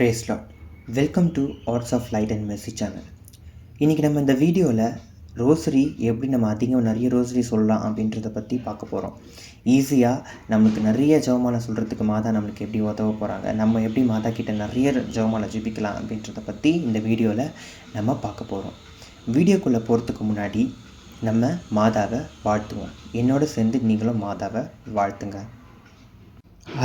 பிரேஸ்லாட் welcome to arts of light and mercy channel இன்றைக்கி நம்ம இந்த வீடியோவில் ரோசரி எப்படி நம்ம அதிகம் நிறைய ரோசரி சொல்லலாம் அப்படின்றத பற்றி பார்க்க போகிறோம் ஈஸியாக நம்மளுக்கு நிறைய ஜெபமாலை சொல்கிறதுக்கு மாதா நம்மளுக்கு எப்படி உதவ போகிறாங்க நம்ம எப்படி மாதா கிட்ட நிறைய ஜெபமாலை ஜெபிக்கலாம் அப்படின்றத பற்றி இந்த வீடியோவில் நம்ம பார்க்க போகிறோம் வீடியோக்குள்ளே போகிறதுக்கு முன்னாடி நம்ம மாதாவை வாழ்த்துவோம். என்னோட சேர்ந்து நீங்களும் மாதாவை வாழ்த்துங்க.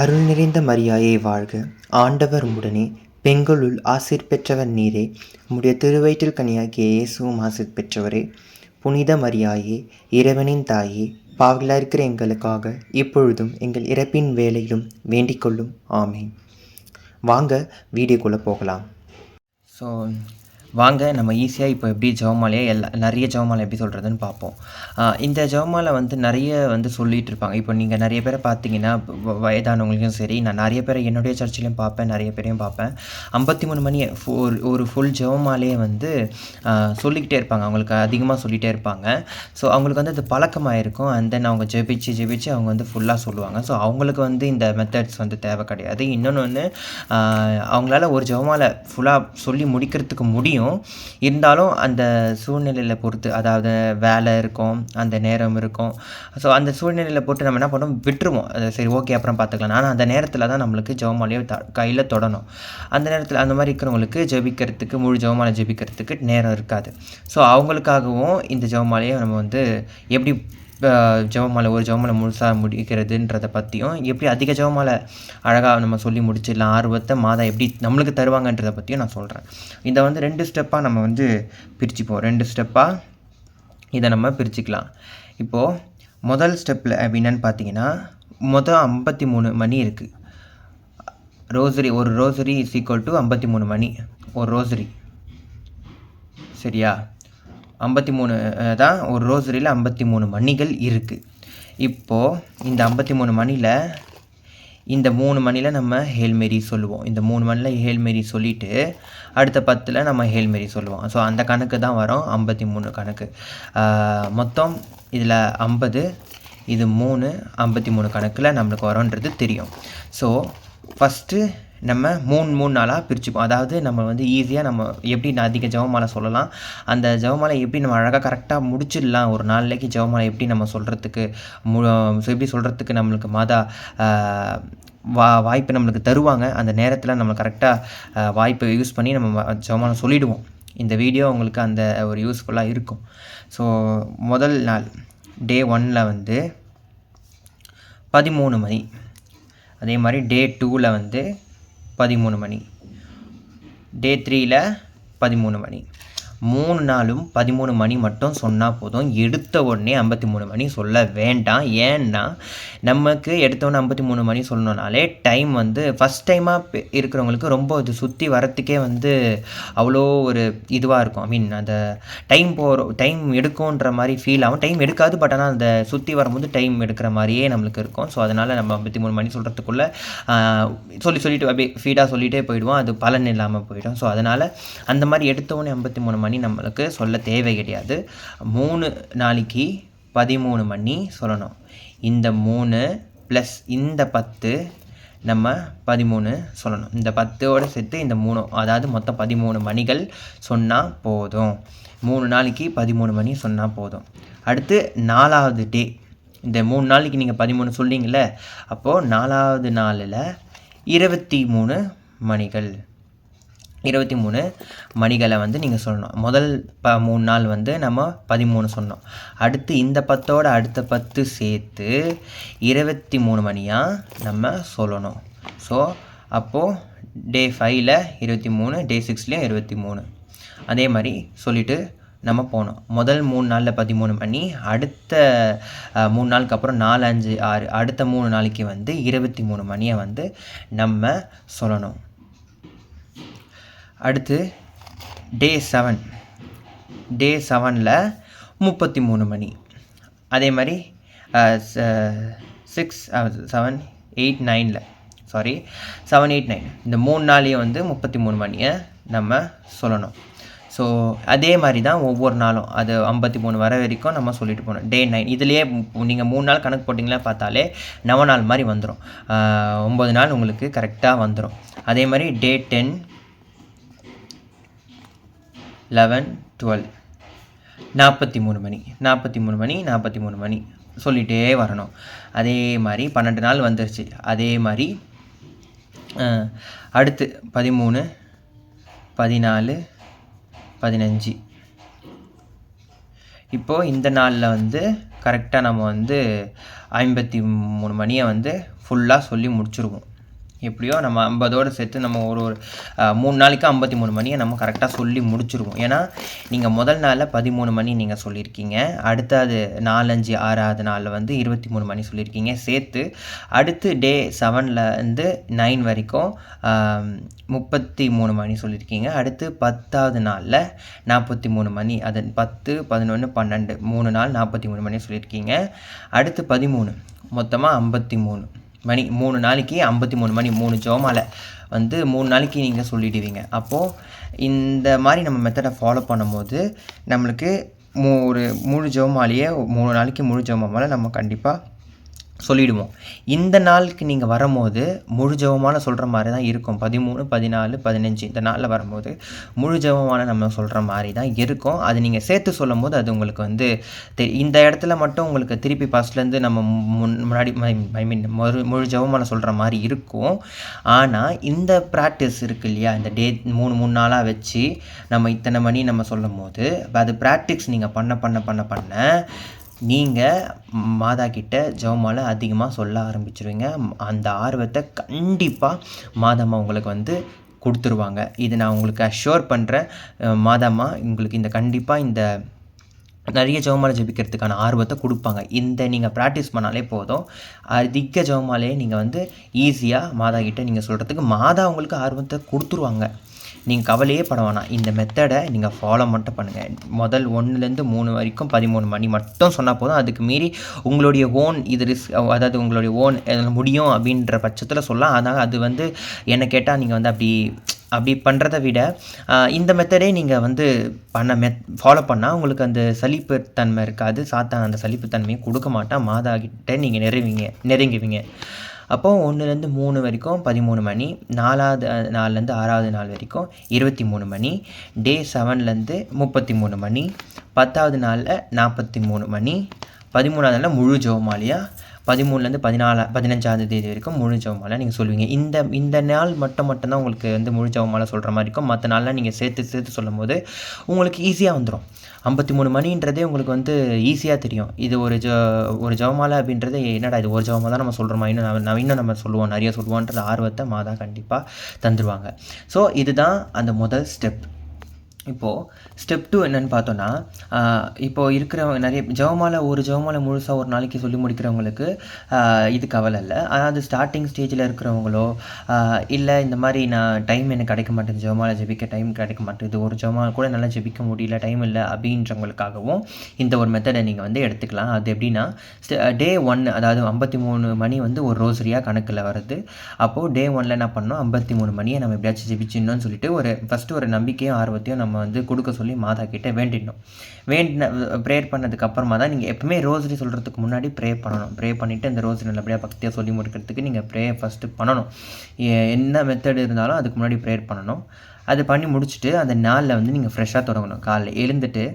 அருள் நிறைந்த மரியாயை வாழ்க. ஆண்டவர் உடனே பெண்களுள் ஆசிர் பெற்றவர் நீரே உம்முடைய திருவயிற்றில் கனியாகிய இயேசுவும் ஆசிர் பெற்றவரே புனித மரியாயே இறைவனின் தாயே பாவிலா இருக்கிற எங்களுக்காக இப்பொழுதும் எங்கள் இறப்பின் வேலையிலும் வேண்டிக் கொள்ளும். ஆமேன். வாங்க வீடியோக்குள்ளே போகலாம். ஸோ வாங்க நம்ம ஈஸியாக இப்போ எப்படி ஜவமாலையை எல்லா நிறைய ஜவமாலை எப்படி சொல்கிறதுன்னு பார்ப்போம். இந்த ஜவமாலை வந்து நிறைய வந்து சொல்லிகிட்டு இருப்பாங்க. இப்போ நீங்கள் நிறைய பேரை பார்த்தீங்கன்னா வ- வயதானவங்களுக்கும் சரி நான் நிறைய பேரை என்னுடைய சர்ச்சிலையும் பார்ப்பேன் நிறைய பேரையும் பார்ப்பேன். ஐம்பத்தி மூணு மணி ஒரு ஒரு ஃபுல் ஜவமாலையை வந்து சொல்லிக்கிட்டே இருப்பாங்க. அவங்களுக்கு அதிகமாக சொல்லிகிட்டே இருப்பாங்க. ஸோ அவங்களுக்கு வந்து அது பழக்கமாக இருக்கும் அண்ட் தென் அவங்க ஜெபிச்சு ஜெபிச்சு அவங்க வந்து ஃபுல்லாக சொல்லுவாங்க. ஸோ அவங்களுக்கு வந்து இந்த மெத்தட்ஸ் வந்து தேவை கிடையாது. இன்னொன்று வந்து அவங்களால ஒரு ஜவமாலை ஃபுல்லாக சொல்லி முடிக்கிறதுக்கு முடியும். இருந்தாலும் அந்த சூழ்நிலையில் பொறுத்து அதாவது வேலை இருக்கும் அந்த நேரம் இருக்கும். ஸோ அந்த சூழ்நிலையில் போட்டு நம்ம என்ன பண்ணுவோம் விட்டுருவோம். அது சரி ஓகே அப்புறம் பார்த்துக்கலாம். ஆனால் அந்த நேரத்தில் தான் நம்மளுக்கு ஜெபமாலையை த கையில் தொடணும். அந்த நேரத்தில் அந்த மாதிரி இருக்கிறவங்களுக்கு ஜெபிக்கிறதுக்கு முழு ஜெபமாலை ஜெபிக்கிறதுக்கு நேரம் இருக்காது. ஸோ அவங்களுக்காகவும் இந்த ஜெபமாலையை நம்ம வந்து எப்படி ஜெபமாலை ஒரு ஜெபமாலை முழுசாக முடிக்கிறதுன்றதை பற்றியும் எப்படி அதிக ஜெபமாலை அழகாக நம்ம சொல்லி முடிச்சிடலாம் ஆர்வத்தை மாதா எப்படி நம்மளுக்கு தருவாங்கன்றதை பற்றியும் நான் சொல்கிறேன் இதை வந்து ரெண்டு ஸ்டெப்பாக நம்ம வந்து பிரிச்சுப்போம். ரெண்டு ஸ்டெப்பாக இதை நம்ம பிரிச்சுக்கலாம். இப்போது முதல் ஸ்டெப்பில் என்னன்னு பார்த்தீங்கன்னா மொதல் ஐம்பத்தி மூணு மணி இருக்குது ரோசரி ஒரு ரோசரி இஸ் ஈக்குவல் டு ஐம்பத்தி மூணு மணி. ஒரு ரோசரி. சரியா? ஐம்பத்தி மூணு தான் ஒரு ரோசரியில் ஐம்பத்தி மூணு மணிகள் இருக்குது இப்போது இந்த ஐம்பத்தி மூணு மணியில் இந்த மூணு மணியில் நம்ம ஹேல்மெரி சொல்லுவோம். இந்த மூணு மணியில் ஹேல்மேரி சொல்லிவிட்டு அடுத்த பத்தில் நம்ம ஹேல்மேரி சொல்லுவோம். ஸோ அந்த கணக்கு தான் வரும் ஐம்பத்தி மூணு கணக்கு. மொத்தம் இதில் ஐம்பது இது மூணு ஐம்பத்தி மூணு கணக்கில் நம்மளுக்கு வரோன்றது தெரியும். ஸோ ஃபஸ்ட்டு நம்ம மூணு மூணு நாளாக பிரிச்சுப்போம். அதாவது நம்ம வந்து ஈஸியாக நம்ம எப்படி அதிக ஜவமாலை சொல்லலாம்? அந்த ஜவமாலை எப்படி நம்ம அழகாக கரெக்டாக முடிச்சிடலாம்? ஒரு நாளைக்கு ஜவமாலை எப்படி நம்ம சொல்கிறதுக்கு மு எப்படி சொல்கிறதுக்கு நம்மளுக்கு மாதா வா வாய்ப்பு நம்மளுக்கு தருவாங்க. அந்த நேரத்தில் நம்ம கரெக்டாக வாய்ப்பை யூஸ் பண்ணி நம்ம ஜவமாலை சொல்லிவிடுவோம் இந்த வீடியோ உங்களுக்கு அந்த ஒரு யூஸ்ஃபுல்லாக இருக்கும். ஸோ முதல் நாள் டே ஒன்னில் வந்து பதிமூணு மணி. அதே மாதிரி டே டூவில் வந்து பதிமூணு மணி. டே த்ரீயில் பதிமூணு மணி. மூணு நாளும் பதிமூணு மணி மட்டும் சொன்னால் போதும். எடுத்த உடனே ஐம்பத்தி மூணு மணி சொல்ல வேண்டாம். ஏன்னா நமக்கு எடுத்தோடனே ஐம்பத்தி மூணு மணி சொல்லணுனாலே டைம் வந்து ஃபஸ்ட் டைமாக இருக்கிறவங்களுக்கு ரொம்ப இது சுற்றி வரத்துக்கே வந்து அவ்வளோ ஒரு இதுவாக இருக்கும். ஐ மீன் அந்த டைம் போகிற டைம் எடுக்கும்ன்ற மாதிரி ஃபீல் ஆகும். டைம் எடுக்காது பட் ஆனால் அந்த சுற்றி வரும்போது டைம் எடுக்கிற மாதிரியே நம்மளுக்கு இருக்கும். ஸோ அதனால் நம்ம ஐம்பத்தி மூணு மணி சொல்கிறதுக்குள்ளே சொல்லி சொல்லிட்டு அப்படியே ஃபீடாக சொல்லிகிட்டே போயிடுவோம். அது பலன் இல்லாமல் போயிடும். ஸோ அதனால் அந்த மாதிரி எடுத்தவொடனே ஐம்பத்தி மூணு மணி நம்மளுக்கு சொல்ல தேவை கிடையாது. மூணு நாளைக்கு பதிமூணு மணி சொல்லணும். இந்த மூணு ப்ளஸ் இந்த பத்து நம்ம பதிமூணு சொல்லணும். இந்த பத்தோடு சேர்த்து இந்த மூணு அதாவது மொத்தம் பதிமூணு மணிகள் சொன்னால் போதும். மூணு நாளைக்கு பதிமூணு மணி சொன்னால் போதும். அடுத்து நாலாவது டே. இந்த மூணு நாளைக்கு நீங்கள் பதிமூணு சொல்றீங்கல்ல அப்போது நாலாவது நாளில் இருபத்தி மூணு மணிகள். இருபத்தி மூணு மணிகளை வந்து நீங்கள் சொல்லணும். முதல் ப மூணு நாள் வந்து நம்ம பதிமூணு சொன்னோம். அடுத்து இந்த பத்தோட அடுத்த பத்து சேர்த்து இருபத்தி மூணு மணியாக நம்ம சொல்லணும். ஸோ அப்போது டே ஃபைவ்ல இருபத்தி மூணு டே சிக்ஸ்லேயும் இருபத்தி மூணு. அதே மாதிரி சொல்லிவிட்டு நம்ம போனோம். முதல் மூணு நாளில் பதிமூணு மணி அடுத்த மூணு நாளுக்கு அப்புறம் நாலு அஞ்சு ஆறு அடுத்த மூணு நாளைக்கு வந்து இருபத்தி மூணு மணியை வந்து நம்ம சொல்லணும். அடுத்து டே செவன். டே செவனில் முப்பத்தி மூணு. மணி அதே மாதிரி சிக்ஸ் செவன் எயிட் நைனில். Sorry seven eight nine. இந்த மூணு நாளையும் வந்து முப்பத்தி மூணு மணியை நம்ம சொல்லணும். ஸோ அதே மாதிரி தான் ஒவ்வொரு நாளும். அது ஐம்பத்தி மூணு வர வரைக்கும் நம்ம சொல்லிட்டு போகணும். டே நைன் இதுலேயே நீங்கள் மூணு நாள் கணக்கு போட்டிங்களா பார்த்தாலே நவ நாள் மாதிரி வந்துடும் ஒம்பது நாள் உங்களுக்கு கரெக்டாக வந்துடும் அதே மாதிரி டே டென் லெவன் டுவெல் நாற்பத்தி மூணு. மணி நாற்பத்தி மூணு மணி நாற்பத்தி மூணு. மணி சொல்லிகிட்டே வரணும். அதே மாதிரி பன்னெண்டு நாள் வந்துருச்சு. அதே மாதிரி அடுத்து பதிமூணு பதினாலு பதினஞ்சு. இப்போது இந்த நாளில் வந்து கரெக்டாக நம்ம வந்து ஐம்பத்தி மூணு மணியை வந்து ஃபுல்லாக சொல்லி முடிச்சிருவோம். எப்படியோ நம்ம ஐம்பதோடு சேர்த்து நம்ம ஒரு ஒரு மூணு நாளைக்கு ஐம்பத்தி மூணு மணியை நம்ம கரெக்டாக சொல்லி முடிச்சிருவோம். ஏன்னா நீங்கள் முதல் நாளில் பதிமூணு மணி நீங்கள் சொல்லியிருக்கீங்க. அடுத்தது நாலஞ்சு ஆறாவது நாளில் வந்து இருபத்தி மூணு மணி சொல்லியிருக்கீங்க. சேர்த்து அடுத்து டே செவனில் இருந்து நைன் வரைக்கும் முப்பத்தி மூணு மணி சொல்லியிருக்கீங்க. அடுத்து பத்தாவது நாளில் நாற்பத்தி மூணு மணி அது பத்து பதினொன்று பன்னெண்டு மூணு நாள் நாற்பத்தி மூணு மணி சொல்லியிருக்கீங்க. அடுத்து பதிமூணு மொத்தமாக ஐம்பத்தி மூணு. மணி மூணு நாளைக்கு ஐம்பத்தி மூணு மணி மூணு ஜோமால வந்து மூணு நாளைக்கு நீங்கள் சொல்லிடுவீங்க. அப்போது இந்த மாதிரி நம்ம மெத்தடை ஃபாலோ பண்ணும்போது நம்மளுக்கு மூ ஒரு முழு ஜோமாலேயே மூணு நாளைக்கு முழு ஜோமால நம்ம கண்டிப்பாக சொல்லிவிடுவோம் இந்த நாளுக்கு நீங்கள் வரும்போது முழு ஜபமான சொல்கிற மாதிரி தான் இருக்கும். பதிமூணு பதினாலு பதினஞ்சு இந்த நாளில் வரும்போது முழு ஜெபமான நம்ம சொல்கிற மாதிரி தான் இருக்கும். அது நீங்கள் சேர்த்து சொல்லும் போது அது உங்களுக்கு வந்து தெ- இந்த இடத்துல மட்டும் உங்களுக்கு திருப்பி ஃபஸ்ட்லேருந்து நம்ம முன் முன்னாடி ஐ மீன் மறு முழு ஜெபமான சொல்கிற மாதிரி இருக்கும். ஆனால் இந்த ப்ராக்டிஸ் இருக்கு இல்லையா? இந்த டே மூணு மூணு நாளாக வச்சு நம்ம இத்தனை மணி நம்ம சொல்லும் போது அது ப்ராக்டிஸ் நீங்கள் பண்ண பண்ண பண்ண பண்ண நீங்கள் மாதா கிட்ட ஜெபமால அதிகமாக சொல்ல ஆரம்பிச்சிருவீங்க. அந்த ஆர்வத்தை கண்டிப்பாக மாதம்மா உங்களுக்கு வந்து கொடுத்துருவாங்க. இது நான் உங்களுக்கு அஷ்யூர் பண்ணுறேன் மாதம்மா உங்களுக்கு இந்த கண்டிப்பாக இந்த நிறைய ஜெபமாலை ஜெபிக்கிறதுக்கான ஆர்வத்தை கொடுப்பாங்க. இந்த நீங்கள் ப்ராக்டிஸ் பண்ணாலே போதும். அதிக ஜெபமாலையே நீங்கள் வந்து ஈஸியாக மாதா கிட்டே நீங்கள் சொல்கிறதுக்கு மாதா உங்களுக்கு ஆர்வத்தை கொடுத்துருவாங்க. நீங்கள் கவலையே பட வேணாம். இந்த மெத்தடை நீங்கள் ஃபாலோ மட்டும் பண்ணுங்கள் முதல் ஒன்றுலேருந்து மூணு வரைக்கும் பதிமூணு மணி மட்டும் சொன்னால் போதும். அதுக்கு மீறி உங்களுடைய ஓன் இது ரிஸ் அதாவது உங்களுடைய ஓன் முடியும் அப்படின்ற பட்சத்தில் சொல்லலாம். அதனால் அது வந்து என்னை கேட்டால் நீங்கள் வந்து அப்படி அப்படி பண்ணுறதை விட இந்த மெத்தடே நீங்கள் வந்து பண்ண மெத் ஃபாலோ பண்ணால் உங்களுக்கு அந்த சலிப்பு தன்மை இருக்காது. சாத்தான் அந்த சலிப்புத்தன்மையும் கொடுக்க மாட்டான் மாதாகிட்ட நீங்கள் நெருங்குவீங்க நெருங்குவீங்க. அப்போது ஒன்றுலேருந்து மூணு வரைக்கும் பதிமூணு மணி நாலாவது நாள்லேருந்து நாலுலேருந்து ஆறாவது நாள் வரைக்கும் இருபத்தி மூணு மணி டே செவன்லேருந்து முப்பத்தி மூணு மணி பத்தாவது நாளில் நாற்பத்தி மூணு மணி பதிமூணாவது நாளில் முழு ஜோமாலியாக பதிமூணுலேருந்து பதினாலா பதினஞ்சாவது தேதி வரைக்கும் முழு ஜவமாலை நீங்கள் சொல்லுவீங்க. இந்த இந்த நாள் மட்டும் மட்டும்தான் உங்களுக்கு வந்து முழு ஜவமாலை சொல்கிற மாதிரி இருக்கும். மற்ற நாளில் நீங்கள் சேர்த்து சேர்த்து சொல்லும் போது உங்களுக்கு ஈஸியாக வந்துடும் ஐம்பத்தி மூணு மணின்றதே உங்களுக்கு வந்து ஈஸியாக தெரியும். இது ஒரு ஜ ஒரு ஜவமாலை அப்படின்றது என்னடா இது ஒரு ஜெபமாக தான் நம்ம சொல்கிறோமா இன்னும் நம்ம இன்னும் நம்ம சொல்லுவோம் நிறைய சொல்லுவோன்ற ஆர்வத்தை மாதா கண்டிப்பாக தந்துடுவாங்க ஸோ இதுதான் அந்த முதல் ஸ்டெப் இப்போது ஸ்டெப் டூ என்னென்னு பார்த்தோன்னா இப்போது இப்போ இருக்கிறவங்க நிறைய ஜெபமாலை ஒரு ஜெபமாலை முழுசாக ஒரு நாளைக்கு சொல்லி முடிக்கிறவங்களுக்கு இது கவலை இல்லை. அதாவது ஸ்டார்டிங் ஸ்டேஜில் இருக்கிறவங்களோ இல்லை இந்த மாதிரி நான் டைம் எனக்கு கிடைக்க மாட்டேங்குது ஜெபமாலை ஜெபிக்க டைம் கிடைக்க மாட்டேங்குது ஒரு ஜெபமாலை கூட நல்லா ஜெபிக்க முடியல டைம் இல்லை அப்படின்றவங்களுக்காகவும் இந்த ஒரு மெத்தடை நீங்கள் வந்து எடுத்துக்கலாம். அது எப்படின்னா டே ஒன் அதாவது ஐம்பத்தி மூணு மணி வந்து ஒரு ரோசரியாக கணக்கில் வருது அப்போது டே ஒன்ல என்ன பண்ணோம் ஐம்பத்தி மூணு மணியை நம்ம எப்படியாச்சும் ஜெபிச்சிடணும்னு சொல்லிட்டு ஒரு ஃபஸ்ட்டு ஒரு நம்பிக்கையும் ஆர்வத்தையும் நம்ம வந்து கொடுக்க சொல்லி மாதா கிட்ட வேண்டிடணும். வேண்டின ப்ரேயர் பண்ணதுக்கு அப்புறமா தான் நீங்கள் எப்பவுமே ரோசரி சொல்கிறதுக்கு முன்னாடி ப்ரே பண்ணணும். ப்ரே பண்ணிவிட்டு அந்த ரோசரி நல்லபடியாக பக்தியாக சொல்லி முடிக்கிறதுக்கு நீங்கள் ப்ரே ஃபஸ்ட்டு பண்ணணும். என்ன மெத்தட் இருந்தாலும் அதுக்கு முன்னாடி ப்ரேயர் பண்ணணும். அது பண்ணி முடிச்சுட்டு அந்த நாளில் வந்து நீங்கள் ஃப்ரெஷ்ஷாக தொடங்கணும். காலைல எழுந்துட்டு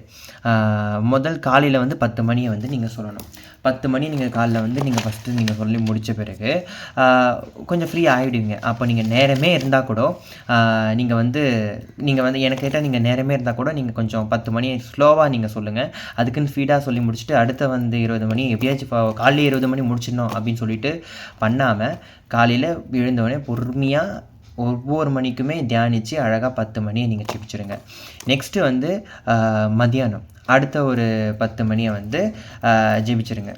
முதல் காலையில் வந்து பத்து மணியை வந்து நீங்கள் சொல்லணும். பத்து மணி நீங்கள் காலைல வந்து நீங்கள் ஃபஸ்ட்டு நீங்கள் சொல்லி முடித்த பிறகு கொஞ்சம் ஃப்ரீ ஆகிடுவீங்க அப்போ நீங்கள் நேரமே இருந்தால் கூட நீங்கள் வந்து நீங்கள் வந்து எனக்கு கேட்டால் நீங்கள் நேரமே இருந்தால் கூட நீங்கள் கொஞ்சம் பத்து மணி ஸ்லோவாக நீங்கள் சொல்லுங்கள் அதுக்குன்னு ஸ்பீடாக சொல்லி முடிச்சுட்டு அடுத்த வந்து இருபது மணி எப்படியாச்சும் காலையில் இருபது மணி முடிச்சிடணும் அப்படின்னு சொல்லிட்டு பண்ணாமல் காலையில் எழுந்தவொடனே பொறுமையாக ஒவ்வொரு மணிக்குமே தியானித்து அழகாக பத்து மணியை நீங்கள் ஜெபிச்சிருங்க. நெக்ஸ்ட்டு வந்து மதியானம் அடுத்த ஒரு பத்து மணியை வந்து ஜெபிச்சிருங்க.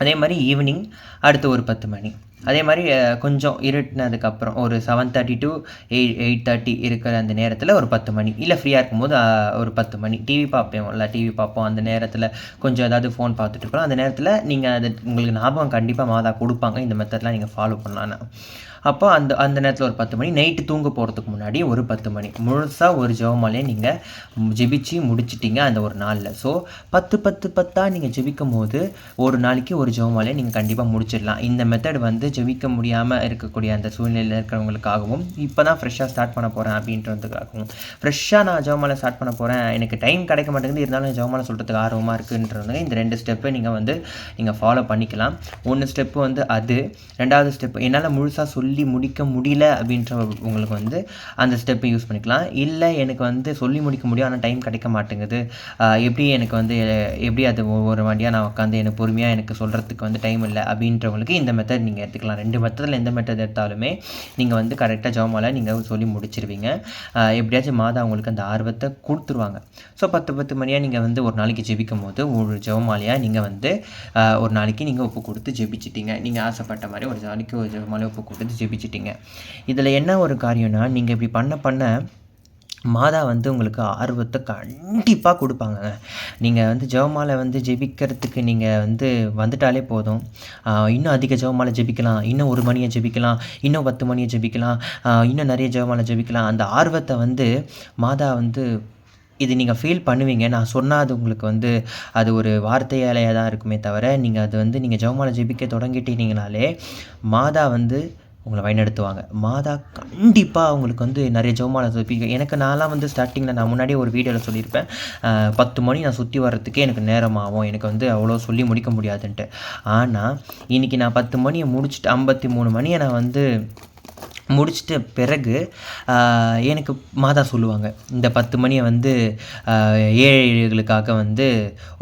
அதே மாதிரி ஈவினிங் அடுத்த ஒரு பத்து மணி. அதே மாதிரி கொஞ்சம் இருட்டினதுக்கப்புறம் ஒரு seven thirty to eight eight thirty இருக்கிற அந்த நேரத்தில் ஒரு பத்து மணி. இல்லை ஃப்ரீயாக இருக்கும்போது ஒரு பத்து மணி. டிவி பார்ப்போம்ல டிவி பார்ப்போம். அந்த நேரத்தில் கொஞ்சம் ஏதாவது ஃபோன் பார்த்துட்டு இருப்போம் அந்த நேரத்தில் நீங்கள் அது உங்களுக்கு ஞாபகம் கண்டிப்பாக மாதா கொடுப்பாங்க. இந்த மெத்தட்லாம் நீங்கள் ஃபாலோ பண்ணலான்னு அப்போ அந்த அந்த நேரத்தில் ஒரு பத்து மணி. நைட்டு தூங்க போகிறதுக்கு முன்னாடி ஒரு பத்து மணி. முழுசாக ஒரு ஜெபமாலையை நீங்கள் ஜெபிச்சு முடிச்சிட்டீங்க அந்த ஒரு நாளில். ஸோ பத்து பத்து பத்தாக நீங்கள் ஜெபிக்கும் போது ஒரு நாளைக்கு ஒரு ஜெபமாலையை நீங்கள் கண்டிப்பாக முடிச்சிடலாம். இந்த மெத்தட் வந்து ஜெபிக்க முடியாமல் இருக்கக்கூடிய அந்த சூழ்நிலையில் இருக்கிறவங்களுக்காகவும் இப்போ தான் ஃப்ரெஷ்ஷாக ஸ்டார்ட் பண்ண போகிறேன் அப்படின்றதுக்காகவும். ஃப்ரெஷ்ஷாக நான் ஜெபமாலை ஸ்டார்ட் பண்ண போகிறேன் எனக்கு டைம் கிடைக்க மாட்டேங்குது. இருந்தாலும் ஜெபமாலை சொல்கிறதுக்கு ஆர்வமாக இருக்குன்றவங்க இந்த ரெண்டு ஸ்டெப்பை நீங்கள் வந்து நீங்கள் ஃபாலோ பண்ணிக்கலாம். ஒன்று ஸ்டெப்பு வந்து அது. ரெண்டாவது ஸ்டெப் என்னால் முழுசாக சொல்லி முடிக்க முடியல அப்படின்ற உங்களுக்கு வந்து அந்த ஸ்டெப்பை யூஸ் பண்ணிக்கலாம். இல்லை எனக்கு வந்து சொல்லி முடிக்க முடியும் ஆனால் டைம் கிடைக்க மாட்டேங்குது. எப்படி எனக்கு வந்து எப்படி அது ஒவ்வொரு வாட்டியாக நான் உட்காந்து எனக்கு பொறுமையாக எனக்கு சொல்கிறதுக்கு வந்து டைம் இல்லை அப்படின்றவங்களுக்கு இந்த மெத்தட் நீங்கள் எடுத்துக்கலாம். ரெண்டு மெத்தடில் எந்த மெத்தட் எடுத்தாலுமே நீங்கள் வந்து கரெக்டாக ஜாமால நீங்கள் சொல்லி முடிச்சிருவீங்க. எப்படியாச்சும் மாதா உங்களுக்கு அந்த ஆர்வத்தை கொடுத்துருவாங்க. ஸோ பத்து பத்து மணியாக நீங்கள் வந்து ஒரு நாளைக்கு ஜெபிக்கும் போது ஒரு ஜெபமாலையாக நீங்கள் வந்து ஒரு நாளைக்கு நீங்கள் ஒப்பு கொடுத்து ஜெபிச்சிட்டீங்க. நீங்கள் ஆசைப்பட்ட மாதிரி ஒரு நாளைக்கு ஒரு ஜெபமாலை ஒப்பு கொடுத்து ஜெபிச்சிட்டிங்க. இதில் என்ன ஒரு காரியம்னா நீங்கள் இப்படி பண்ண பண்ண மாதா வந்து உங்களுக்கு ஆர்வத்தை கண்டிப்பாக கொடுப்பாங்க நீங்கள் வந்து ஜெபமாலை வந்து ஜெபிக்கிறதுக்கு நீங்கள் வந்து வந்துட்டாலே போதும். இன்னும் அதிக ஜெபமாலை ஜெபிக்கலாம். இன்னும் ஒரு மணியை ஜெபிக்கலாம். இன்னும் பத்து மணியை ஜெபிக்கலாம். இன்னும் நிறைய ஜெபமாலை ஜெபிக்கலாம். அந்த ஆர்வத்தை வந்து மாதா வந்து இது நீங்கள் ஃபீல் பண்ணுவீங்க. நான் சொன்னால் அது உங்களுக்கு வந்து அது ஒரு வார்த்தையாலேயே தான் இருக்குமே தவிர நீங்கள் அது வந்து நீங்கள் ஜெபமாலை ஜெபிக்க தொடங்கிட்டீங்கனாலே மாதா வந்து உங்களை வழிநடத்துவாங்க மாதா கண்டிப்பாக அவங்களுக்கு வந்து நிறைய ஜெவமாலை ஜெபிக்க எனக்கு நான்லாம் வந்து ஸ்டார்டிங்கில் நான் முன்னாடியே ஒரு வீடியோவில் சொல்லியிருப்பேன். பத்து மணி நான் சுற்றி வர்றதுக்கே எனக்கு நேரமாகும். எனக்கு வந்து அவ்வளோ சொல்லி முடிக்க முடியாதுன்ட்டு. ஆனால் இன்றைக்கி நான் பத்து மணியை முடிச்சுட்டு ஐம்பத்தி மூணு மணியை நான் வந்து முடிச்சிட்ட பிறகு எனக்கு மாதா சொல்லுவாங்க இந்த பத்து மணியை வந்து ஏழைகளுக்காக வந்து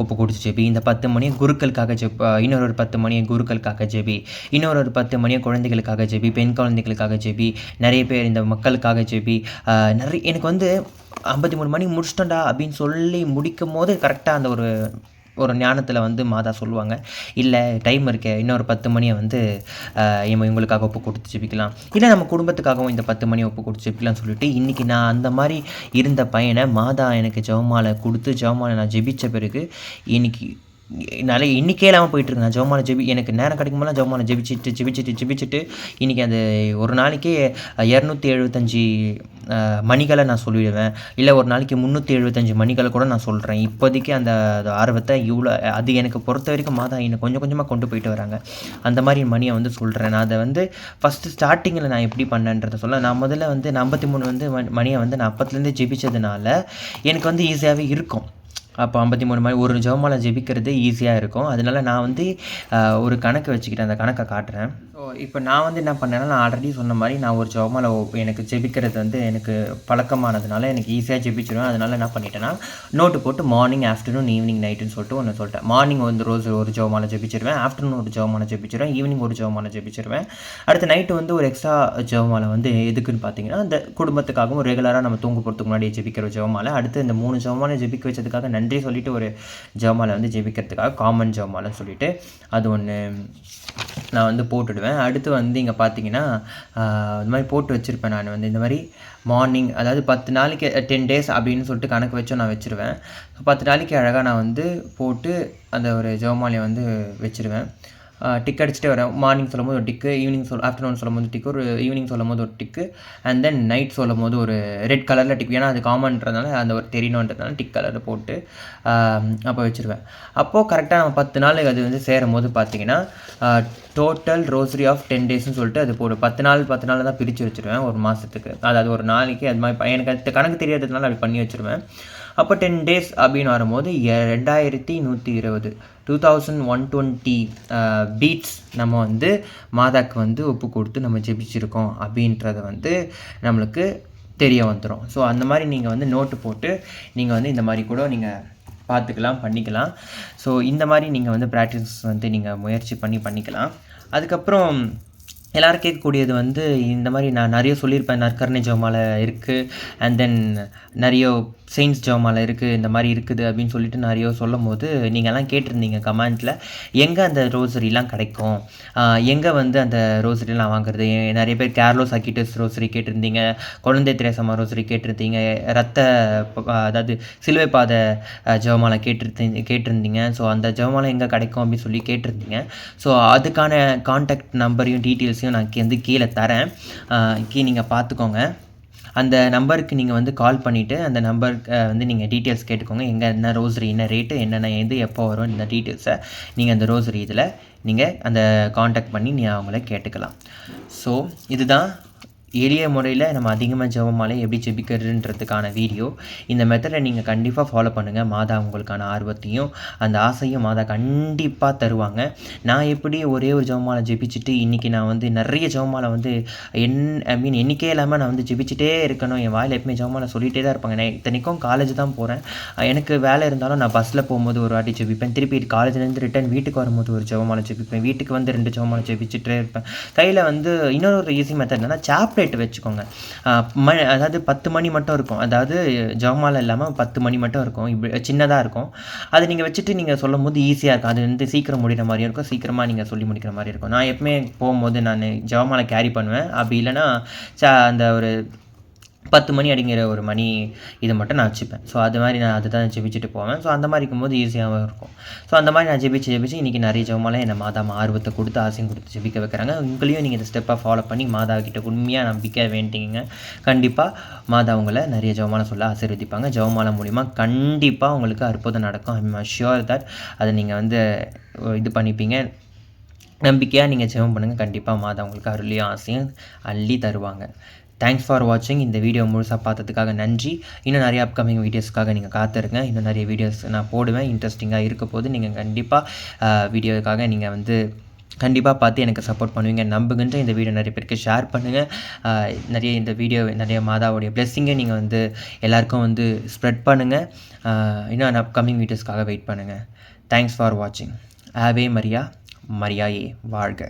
ஒப்பு கொடுத்து ஜெபி. இந்த பத்து மணியை குருக்களுக்காக ஜெப் இன்னொரு ஒரு பத்து மணியை குருக்களுக்காக ஜெபி. இன்னொரு ஒரு பத்து மணியை குழந்தைகளுக்காக ஜெபி பெண் குழந்தைகளுக்காக ஜெபி நிறைய பேர் இந்த மக்களுக்காக ஜெபி. நிறைய எனக்கு வந்து ஐம்பத்தி மூணு மணி முடிச்சிட்டோம்டா அப்படின்னு சொல்லி முடிக்கும் போது கரெக்டாக அந்த ஒரு ஒரு ஞானத்தில் வந்து மாதா சொல்லுவாங்க. இல்லை டைம் இருக்கே. இன்னொரு பத்து மணியை வந்து இவங்களுக்காக ஒப்பு கொடுத்து ஜெபிக்கலாம். இல்லை நம்ம குடும்பத்துக்காகவும் இந்த பத்து மணி ஒப்பு கொடுத்து ஜெபிக்கலாம்னு சொல்லிட்டு இன்றைக்கி நான் அந்த மாதிரி இருந்த பையனை மாதா எனக்கு ஜெபமாலை கொடுத்து ஜெபமாலை நான் ஜெபித்த பிறகு இன்னைக்கு நல்ல இன்றைக்கே இல்லாமல் போயிட்டுருக்கு. நான் ஜெபமாலை ஜெபி எனக்கு நேரம் கிடைக்கும்போது ஜெபமாலை ஜெபிச்சிட்டு ஜெபிச்சிட்டு ஜெபிச்சிட்டு இன்றைக்கி அந்த ஒரு நாளைக்கே இரநூத்தி எழுபத்தஞ்சி மணிகளை நான் சொல்லிடுவேன். இல்லை ஒரு நாளைக்கு முந்நூற்றி எழுபத்தஞ்சு மணிகளை கூட நான் சொல்கிறேன் இப்போதைக்கு அந்த ஆர்வத்தை இவ்வளோ அது எனக்கு பொறுத்த வரைக்கும் மாதா என்னை கொஞ்சம் கொஞ்சமாக கொண்டு போயிட்டு வராங்க. அந்த மாதிரி மணியை வந்து சொல்கிறேன் நான் அதை வந்து ஃபஸ்ட்டு ஸ்டார்டிங்கில் நான் எப்படி பண்ணேன்றதை சொல்ல நான் முதல்ல வந்து நான் ஐம்பத்தி மூணு வந்து மணியை வந்து நான் அப்பத்துலேருந்து ஜெபிச்சதுனால எனக்கு வந்து ஈஸியாகவே இருக்கும். அப்போ ஐம்பத்தி மூணு மணி ஒரு ஜெபமாலை ஜெபிக்கிறது ஈஸியாக இருக்கும். அதனால நான் வந்து ஒரு கணக்கு வச்சுக்கிட்டேன். அந்த கணக்கை காட்டுறேன். இப்போ நான் வந்து என்ன பண்ணேன்னா நான் ஆல்ரெடி சொன்ன மாதிரி நான் ஒரு ஜெபமாலை எனக்கு ஜெபிக்கிறது வந்து எனக்கு பழக்கமானதுனால எனக்கு ஈஸியாக ஜெபிச்சிருவேன். அதனால என்ன பண்ணிட்டேன்னா நோட்டு போட்டு மார்னிங் ஆஃப்டர்நூன் ஈவினிங் நைட்டுன்னு சொல்லிட்டு ஒன்று சொல்லிட்டேன். மார்னிங் வந்து ரோஸ் ஒரு ஜெபமாலை ஜெபிச்சிருவேன். ஆஃப்டர்நூன் ஒரு ஜெபமாலை ஜெபிச்சிருவேன். ஈவினிங் ஒரு ஜெபமாலை ஜெபிச்சிருவேன். அடுத்து நைட்டு வந்து ஒரு எக்ஸ்ட்ரா ஜெபமாலை வந்து எதுக்குன்னு பார்த்தீங்கன்னா அந்த குடும்பத்துக்காகவும் ரெகுலராக நம்ம தூங்க போகிறதுக்கு முன்னாடி ஜெபிக்கிற ஜெபமாலை அடுத்து இந்த மூணு ஜெபமாலை ஜெபிக்க வச்சதுக்காக நன்றி சொல்லிட்டு ஒரு ஜெவமால வந்து ஜெபிக்கிறதுக்காக காமன் ஜெபமாலைன்னு சொல்லிட்டு அது ஒன்று நான் வந்து போட்டுடுவேன். அடுத்து வந்து இங்கே பார்த்தீங்கன்னா இந்த மாதிரி போட்டு வச்சுருப்பேன் நான் வந்து. இந்த மாதிரி மார்னிங் அதாவது பத்து நாளைக்கு டென் டேஸ் அப்படின்னு சொல்லிட்டு கணக்கு வச்சும் நான் வச்சுருவேன். பத்து நாளைக்கு அழகாக நான் வந்து போட்டு அந்த ஒரு ஜெவமாலையை வந்து வச்சுருவேன். டிக் அடிச்சுட்டே வரேன் மார்னிங் சொல்லும் போது ஒரு டிக்கு ஈவினிங் சொல் ஆஃப்டர்நூன் சொல்லும் போது டிக்கு ஒரு ஈவினிங் சொல்லும் போது ஒரு டிக்கு அண்ட் தென் நைட் சொல்லும் போது ஒரு ரெட் கலரில் டிக் ஏன்னா அது காமன்றதுனால அந்த ஒரு தெரியணுன்றதுனால டிக் கலரில் போட்டு அப்போ வச்சுருவேன். அப்போது கரெக்டாக நம்ம பத்து நாள் அது வந்து சேரும் போது பார்த்தீங்கன்னா டோட்டல் ரோஸ்ரி ஆஃப் டென் டேஸ்னு சொல்லிட்டு அது போடு. பத்து நாள் பத்து நாள் தான் பிரித்து வச்சுருவேன் ஒரு மாதத்துக்கு அதாவது ஒரு நாளைக்கு அது மாதிரி எனக்கு அது கணக்கு தெரியாததுனால அப்படி பண்ணி வச்சுருவேன். அப்போ டென் டேஸ் அப்படின்னு வரும்போது எ- ரெண்டாயிரத்தி நூற்றி இருபது. Two thousand one twenty beads நம்ம வந்து மாதாக்கு வந்து ஒப்பு கொடுத்து நம்ம ஜெபிச்சிருக்கோம் அப்படின்றத வந்து நம்மளுக்கு தெரிய வந்துடும் ஸோ அந்த மாதிரி நீங்கள் வந்து நோட்டு போட்டு நீங்கள் வந்து இந்த மாதிரி கூட நீங்கள் பார்த்துக்கலாம் பண்ணிக்கலாம். ஸோ இந்த மாதிரி நீங்கள் வந்து ப்ராக்டிஸ் வந்து நீங்கள் முயற்சி பண்ணி பண்ணிக்கலாம். அதுக்கப்புறம் எல்லாரும் கேட்கக்கூடியது வந்து இந்த மாதிரி நான் நிறைய சொல்லியிருப்பேன். நற்கரணை ஜோமால இருக்குது அண்ட் தென் நிறைய செயின்ஸ் ஜெபமாலை இருக்குது இந்த மாதிரி இருக்குது அப்படின்னு சொல்லிட்டு நிறைய சொல்லும் போது நீங்கள்லாம் கேட்டிருந்தீங்க கமெண்ட்டில் எங்கே அந்த ரோசரிலாம் கிடைக்கும்? எங்கே வந்து அந்த ரோசரிலாம் வாங்குறது? நிறைய பேர் கேர்லோஸ் அக்கிட்டஸ் ரோசரி கேட்டிருந்தீங்க குழந்தை திரேசம்மா ரோசரி கேட்டிருந்தீங்க ரத்த அதாவது சிலுவை பாத அஹ், கேட்டிருந்தீங்க கேட்டிருந்தீங்க. ஸோ அந்த ஜவமாலை எங்கே கிடைக்கும் அப்படின்னு சொல்லி கேட்டிருந்தீங்க. ஸோ அதுக்கான காண்டாக்ட் நம்பரையும் டீட்டெயில்ஸையும் நான் வந்து கீழே தரேன். கீ நீங்கள் பார்த்துக்கோங்க. அந்த நம்பருக்கு நீங்கள் வந்து கால் பண்ணிவிட்டு அந்த நம்பருக்கு வந்து நீங்கள் டீட்டெயில்ஸ் கேட்டுக்கோங்க. எங்கே என்ன ரோசரி என்ன ரேட்டு என்னென்ன எது எப்போ வரும் இந்த டீட்டெயில்ஸை நீங்கள் அந்த ரோசரி இதில் நீங்கள் அந்த காண்டாக்ட் பண்ணி நீ அவங்கள கேட்டுக்கலாம். ஸோ இதுதான் எளிய முறையில் நம்ம அதிகமாக ஜெபமாலை எப்படி ஜெபிக்கிறதுன்றதுக்கான வீடியோ. இந்த மெத்தடை நீங்கள் கண்டிப்பாக ஃபாலோ பண்ணுங்கள் மாதா உங்களுக்கான ஆர்வத்தையும் அந்த ஆசையும் மாதா கண்டிப்பாக தருவாங்க. நான் எப்படி ஒரே ஒரு ஜெபமாலை ஜெபிச்சுட்டு இன்றைக்கி நான் வந்து நிறைய ஜெபமாலை வந்து என் ஐ மீன் எண்ணிக்கையே இல்லாமல் நான் வந்து ஜெபிச்சுட்டே இருக்கணும். என் வாயில் எப்பவுமே ஜெபமாலை சொல்லிகிட்டே தான் இருப்பாங்க. நான் இத்தனைக்கும் காலேஜ் தான் போகிறேன் எனக்கு வேலை இருந்தாலும் நான் பஸ்ஸில் போகும்போது ஒரு வாட்டி ஜெபிப்பேன். திருப்பி காலேஜ்லேருந்து ரிட்டர்ன் வீட்டுக்கு வரும்போது ஒரு ஜெபமாலை ஜெபிப்பேன். வீட்டுக்கு வந்து ரெண்டு ஜெபமாலை ஜெபிச்சுட்டே இருப்பேன். கையில் வந்து இன்னொரு ஈஸி மெத்தட் என்னன்னா ப்ளேட் வச்சுக்கோங்க. ம அதாவது பத்து மணி மட்டும் இருக்கும். அதாவது ஜெபமாலை இல்லாமல் பத்து மணி மட்டும் இருக்கும். இப்படி சின்னதாக இருக்கும். அதை நீங்கள் வச்சுட்டு நீங்கள் சொல்லும் போது ஈஸியாக இருக்கும். அது வந்து சீக்கிரம் முடிகிற மாதிரியும் இருக்கும். சீக்கிரமாக நீங்கள் சொல்லி முடிக்கிற மாதிரி இருக்கும். நான் எப்பவுமே போகும்போது நான் ஜெபமாலை கேரி பண்ணுவேன். அப்படி இல்லைன்னா ச அந்த ஒரு பத்து மணி அப்படிங்கிற ஒரு மணி இதை மட்டும் நான் வச்சுப்பேன். ஸோ அது மாதிரி நான் அதுதான் ஜெபிச்சுட்டு போவேன். ஸோ அந்த மாதிரி இருக்கும்போது ஈஸியாகவும் இருக்கும். ஸோ அந்த மாதிரி நான் ஜெபிச்சு ஜெபிச்சு இன்றைக்கி நிறைய ஜெபமெல்லாம் என்னை மாதா ஆர்வத்தை கொடுத்து ஆசையும் கொடுத்து ஜெபிக்க வைக்கிறாங்க. உங்களையும் நீங்கள் இந்த ஸ்டெப்பை ஃபாலோ பண்ணி மாதா கிட்ட உண்மையாக நம்பிக்கை வேண்டிங்க கண்டிப்பாக மாதா உங்களை நிறைய ஜெபமாலை சொல்ல ஆசீர்வதிப்பாங்க. ஜெபமாலை மூலிமா கண்டிப்பாக உங்களுக்கு அற்புதம் நடக்கும். ஐம் ஷியோர் தட் அதை நீங்கள் வந்து இது பண்ணிப்பீங்க. நம்பிக்கையாக நீங்கள் ஜெபம் பண்ணுங்கள் கண்டிப்பாக மாதா உங்களுக்கு அருளையும் ஆசையும் அள்ளி தருவாங்க. தேங்க்ஸ் ஃபார் வாட்சிங் இந்த வீடியோ முழுசாக பார்த்ததுக்காக நன்றி. இன்னும் நிறைய அப்கமிங் வீடியோஸ்க்காக நீங்கள் காத்திருங்க. இன்னும் நிறைய வீடியோஸ் நான் போடுவேன். இன்ட்ரெஸ்டிங்காக இருக்க போது நீங்கள் கண்டிப்பாக வீடியோக்காக நீங்கள் வந்து கண்டிப்பாக பார்த்து எனக்கு சப்போர்ட் பண்ணுவீங்க. நம்புகின்ற இந்த வீடியோ நிறைய பேருக்கு ஷேர் பண்ணுங்கள் நிறைய இந்த வீடியோ நிறைய மாதாவுடைய பிளெஸ்ஸிங்கை நீங்கள் வந்து எல்லாருக்கும் வந்து ஸ்ப்ரெட் பண்ணுங்கள் இன்னும் அப்கமிங் வீடியோஸ்க்காக வெயிட் பண்ணுங்கள் தேங்க்ஸ் ஃபார் வாட்சிங் ஆவே மரியா மரியாயே வாழ்க.